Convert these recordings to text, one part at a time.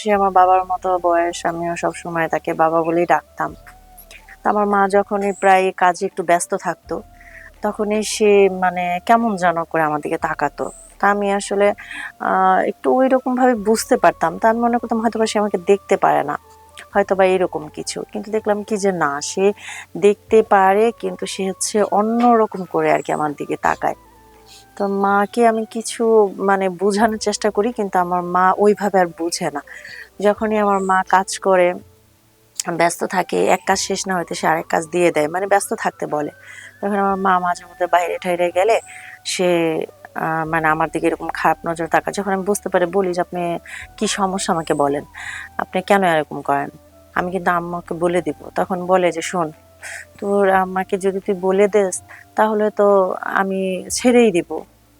সে আমার বাবার মতো বয়স, আমিও সব সময় তাকে বাবা বলেই ডাকতাম। তো আমার মা যখনই প্রায় কাজে একটু ব্যস্ত থাকতো, তখনই সে মানে কেমন যেন করে আমার দিকে তাকাতো। তা আমি আসলে একটু ওই রকম ভাবে বুঝতে পারতাম। তা আমি মনে করতাম হয়তো সে আমাকে দেখতে পারে না হয়তো বা এরকম কিছু। কিন্তু দেখলাম কি যে না, সে দেখতে পারে, কিন্তু সে হচ্ছে অন্য রকম করে আর কি আমার দিকে তাকায়। তো মাকে আমি কিছু মানে বোঝানোর চেষ্টা করি, কিন্তু আমার মা ওইভাবে আর বুঝে না। যখনই আমার মা কাজ করে, ব্যস্ত থাকে, এক কাজ শেষ না হইতে সে আরেক কাজ দিয়ে দেয় মানে ব্যস্ত থাকতে বলে। তখন আমার মা মাঝে মধ্যে বাইরে ঠাইরে গেলে সে মানে আমার দিকে এরকম খারাপ নজর তাকা যখন আমি বুঝতে পারি, বলি যে, আপনি কি সমস্যা আমাকে বলেন? আপনি কেন এরকম করেন? আমি কিন্তু আম্মাকে বলে দিব। তখন বলে যে, শোন তোর আম্মাকে যদি তুই বলে দেস, তাহলে তো আমি ছেড়েই দিব।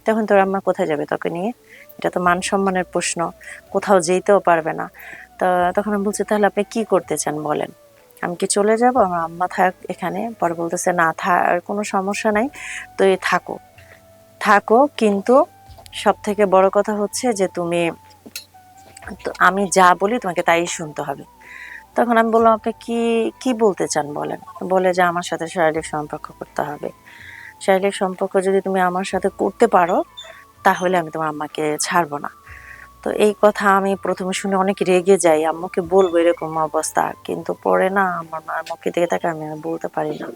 তখন তোর আম্মা কোথায় যাবে তোকে নিয়ে? এটা তো মান সম্মানের প্রশ্ন, কোথাও যেতেও পারবে না। তা তখন আমি বলছি, তাহলে আপনি কি করতে চান বলেন? আমি কি চলে যাব? আমার আম্মা থাক এখানে। পরে বলতেছে, না, থাক কোনো সমস্যা নাই, তুই থাকো। থাকো, কিন্তু সব থেকে বড় কথা হচ্ছে যে, তুমি আমি যা বলি তোমাকে তাই শুনতে হবে। তখন আমি বললাম, আপনি কি কি বলতে চান বলেন? বলে যে, আমার সাথে শারীরিক সম্পর্ক করতে হবে। শারীরিক সম্পর্ক যদি তুমি আমার সাথে করতে পারো, তাহলে আমি তোমার আম্মাকে ছাড়বো না। তো এই কথা আমি প্রথমে শুনে অনেক রেগে যাই, আম্মুকে বলব এরকম অবস্থা। কিন্তু পরে না, আমার মা মুখে দেখে তাকে আমি বলতে পারি না।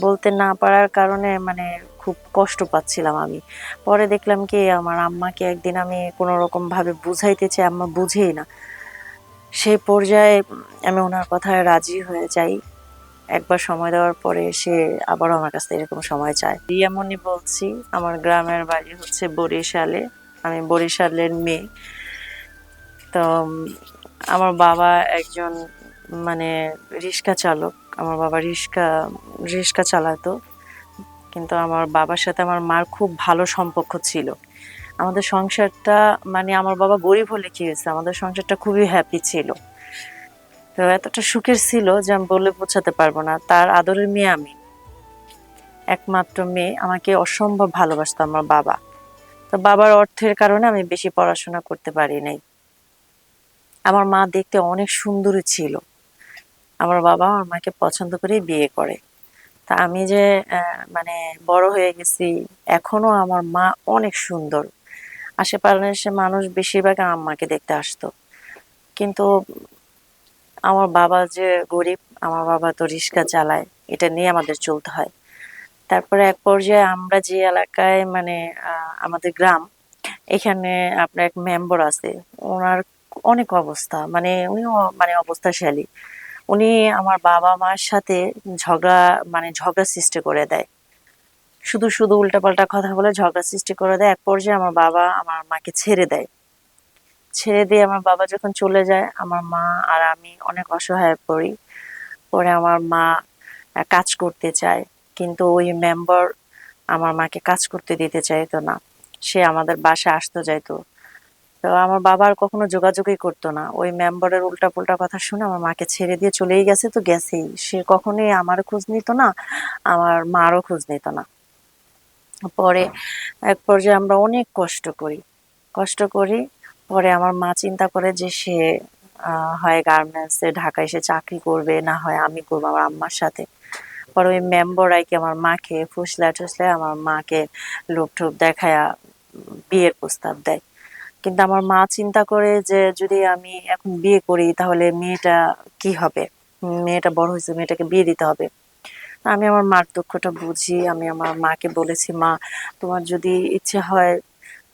বলতে না পারার কারণে মানে খুব কষ্ট পাচ্ছিলাম আমি। পরে দেখলাম কি, আমার আম্মাকে একদিন আমি কোনো রকম ভাবে বুঝাইতে আম্মা বুঝেই না। সেই পর্যায়ে আমি ওনার কথায় রাজি হয়ে যাই। একবার সময় দেওয়ার পরে সে আবারও আমার কাছ থেকে এরকম সময় চায়। রিয়ামণি বলছি, আমার গ্রামের বাড়ি হচ্ছে বরিশালে, আমি বরিশালের মেয়ে। তো আমার বাবা একজন মানে রিক্সা চালক, আমার বাবা রিক্সা রিক্সা চালাতো। কিন্তু আমার বাবার সাথে আমার মার খুব ভালো সম্পর্ক ছিল। আমাদের সংসারটা মানে আমার বাবা গরিব হলে কি হয়েছে? আমাদের সংসারটা খুবই হ্যাপি ছিল। তো এতটা সুখের ছিল যে আমি বলে বোঝাতে পারব না। তার আদরের মেয়ে আমি। একমাত্র মেয়ে। আমাকে অসম্ভব ভালোবাসতো আমার বাবা। তো বাবার অর্থের কারণে আমি বেশি পড়াশোনা করতে পারি নাই। আমার মা দেখতে অনেক সুন্দরী ছিল। আমার বাবা আমার মাকে পছন্দ করে বিয়ে করে। তা আমি যে মানে বড় হয়ে গেছি, এখনও আমার মা অনেক সুন্দর। আশেপাশে মানুষ বেশিরভাগ আম্মাকে দেখতে আসতো। কিন্তু আমার বাবা যে গরিব, আমার বাবা তো রিক্সা চালায়, এটা নিয়ে আমাদের চলতে হয়। তারপরে এক পর্যায়ে আমরা যে এলাকায় মানে আমাদের গ্রাম, এখানে আপনার এক মেম্বার আছে, ওনার অনেক অবস্থা মানে উনিও মানে অবস্থাশালী। উনি আমার বাবা মার সাথে ঝগড়া মানে ঝগড়া সৃষ্টি করে দেয়। শুধু শুধু উল্টাপাল্টা কথা বলে ঝগড়া সৃষ্টি করে দেয়। এক পর্যায়ে আমার বাবা আমার মাকে ছেড়ে দেয়। ছেড়ে দিয়ে আমার বাবা যখন চলে যায়, আমার মা আর আমি অনেক অসহায় পড়ি। পরে আমার মা কাজ করতে চায়, কিন্তু ওই মেম্বার আমার মাকে কাজ করতে দিতে চাইতো না। সে আমাদের বাসায় আসতো যাইতো তো আমার বাবা আর কখনো যোগাযোগই করতো না। ওই মেম্বারের উল্টা পুল্টা কথা শুনে আমার মাকে ছেড়ে দিয়ে চলেই গেছে, তো গেছেই। সে কখনোই আমার খোঁজ নিত না, আমার মারও খোঁজ নিত না। পরে এক পর্যায়ে আমরা অনেক কষ্ট করি। কষ্ট করি, পরে আমার মা চিন্তা করে যে সে হয় গার্মেন্টসে ঢাকায় এসে চাকরি করবে, না হয় আমি করব আমার আম্মার সাথে। পরে ওই মেম্বার আইকে আমার মাকে ফুসলা টুসলে আমার মাকে লোভ টোপ দেখায়া বিয়ের প্রস্তাব দেয়। কিন্তু আমার মা চিন্তা করে যে যদি আমি এখন বিয়ে করি তাহলে মেয়েটা কি হবে? মেয়েটা বড় হয়েছে, মেয়েটাকে বিয়ে দিতে হবে। আমি আমার মার দুঃখটা বুঝি, আমি আমার মাকে বলেছি, মা, তোমার যদি ইচ্ছে হয়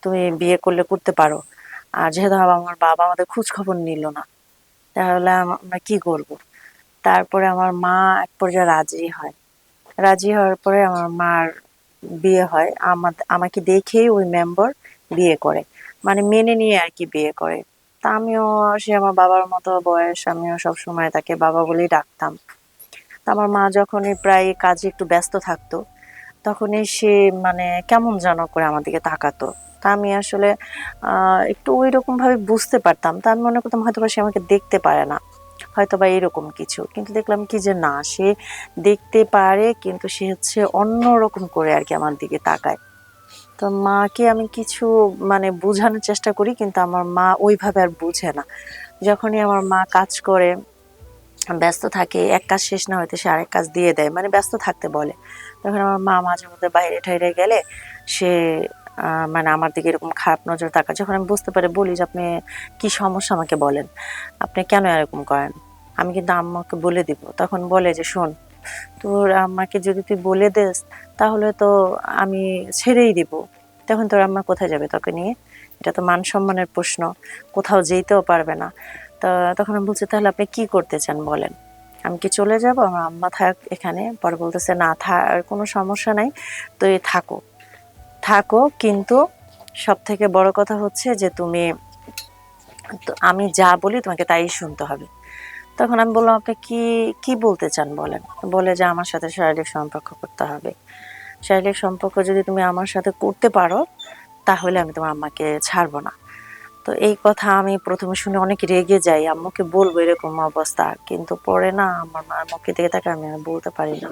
তুমি বিয়ে করলে করতে পারো। আর যেহেতু আমার বাবা আমাদের খোঁজ খবর নিল না, তাহলে আমরা কি করব? তারপরে আমার মা এক পর্যায়ে রাজি হয়। রাজি হওয়ার পরে আমার মার বিয়ে হয় আমার আমাকে দেখেই ওই মেম্বার বিয়ে করে মানে মেনে নিয়ে আর কি বিয়ে করে। তা আমিও, সে আমার বাবার মতো বয়স, আমিও সব সময় তাকে বাবা বলেই ডাকতাম। তা আমার মা যখনই প্রায় কাজে একটু ব্যস্ত থাকতো, তখনই সে মানে কেমন যেন করে আমার দিকে তাকাতো। তা আমি আসলে একটু ওই রকম ভাবে বুঝতে পারতাম। তা আমি মনে করতাম হয়তো সে আমাকে দেখতে পারে না হয়তো বা এরকম কিছু। কিন্তু দেখলাম কি যে না, সে দেখতে পারে কিন্তু সে হচ্ছে অন্য রকম করে আর কি আমার দিকে তাকায়। তো মাকে আমি কিছু মানে বোঝানোর চেষ্টা করি কিন্তু আমার মা ওইভাবে আর বুঝে না। যখনই আমার মা কাজ করে ব্যস্ত থাকে, এক কাজ শেষ না হইতে সে আরেক কাজ দিয়ে দেয় মানে ব্যস্ত থাকতে বলে। তখন আমার মা মাঝে মধ্যে বাইরে ঠাইরে গেলে সে মানে আমার দিকে এরকম খারাপ নজর তাকা যখন আমি বুঝতে পারি, বলি যে, আপনি কি সমস্যা আমাকে বলেন? আপনি কেন এরকম করেন? আমি কিন্তু আম্মাকে বলে দিব। তখন বলে যে, শোন, তোর আম্মাকে যদি তুই বলে দেস, তাহলে তো আমি ছেড়েই দিব। তখন তোর আম্মা কোথায় যাবে তোকে নিয়ে? এটা তো মান সম্মানের প্রশ্ন। কোথাও যেতেও পারবে না। তা তখন আমি বলছি, তাহলে আপনি কি করতে চান বলেন? আমি কি চলে যাব? আমার আম্মা থাক এখানে। পরে বলতেছে, না থাক কোনো সমস্যা নাই তো তুই থাকো। থাকো, কিন্তু সব থেকে বড় কথা হচ্ছে যে তুমি আমি যা বলি তোমাকে তাই শুনতে হবে। তখন আমি বললাম, আপনি কি কি বলতে চান বলেন? বলে যে, আমার সাথে শারীরিক সম্পর্ক করতে হবে। শারীরিক সম্পর্ক যদি তুমি আমার সাথে করতে পারো, তাহলে আমি তোমার আম্মাকে ছাড়বো না। তো এই কথা আমি প্রথমে শুনে অনেক রেগে যাই, আম্মুকে বলব এরকম অবস্থা। কিন্তু পরে না আমার মার মুখে দেখে তাকে আমি বলতে পারি না।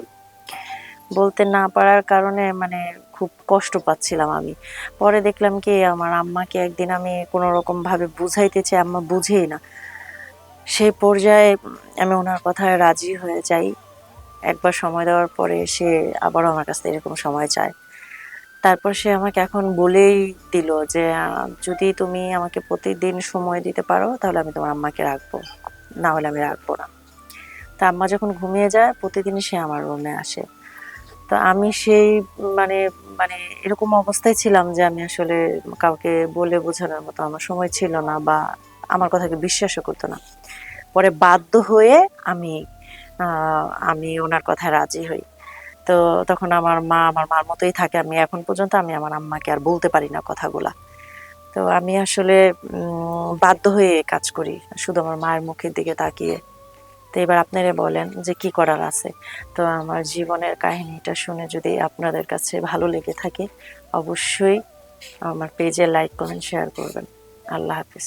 বলতে না পারার কারণে মানে খুব কষ্ট পাচ্ছিলাম আমি। পরে দেখলাম কি আমার আম্মাকে একদিন আমি কোনো রকম ভাবে বুঝাইতে চাই আম্মা বুঝেই না। সেই পর্যায়ে আমি ওনার কথায় রাজি হয়ে যাই। একবার সময় দেওয়ার পরে সে আবারও আমার কাছ থেকে এরকম সময় চায়। তারপর সে আমাকে এখন বলেই দিল যে যদি তুমি আমাকে প্রতিদিন সময় দিতে পারো, তাহলে আমি তোমার আম্মাকে রাখব। না হলে আমি রাখব না। তা আম্মা যখন ঘুমিয়ে যায় প্রতিদিন সে আমার রুমে আসে। তো আমি সেই মানে মানে এরকম অবস্থায় ছিলাম যে, আমি আসলে কাউকে বলে বোঝানোর মতো আমার সময় ছিল না বা আমার কথাকে বিশ্বাসও করতো না। পরে বাধ্য হয়ে আমি আমি ওনার কথায় রাজি হই। তো তখন আমার মা আমার মার মতোই থাকে। আমি এখন পর্যন্ত আমি আমার আম্মাকে আর বলতে পারি না কথাগুলা। তো আমি আসলে বাধ্য হয়ে কাজ করি। শুধু আমার মায়ের মুখের দিকে তাকিয়ে। তো এবার আপনারা বলেন যে কি করার আছে? তো আমার জীবনের কাহিনীটা শুনে যদি আপনাদের কাছে ভালো লেগে থাকে, অবশ্যই আমার পেজে লাইক কমেন্ট শেয়ার করবেন। আল্লাহ হাফিজ।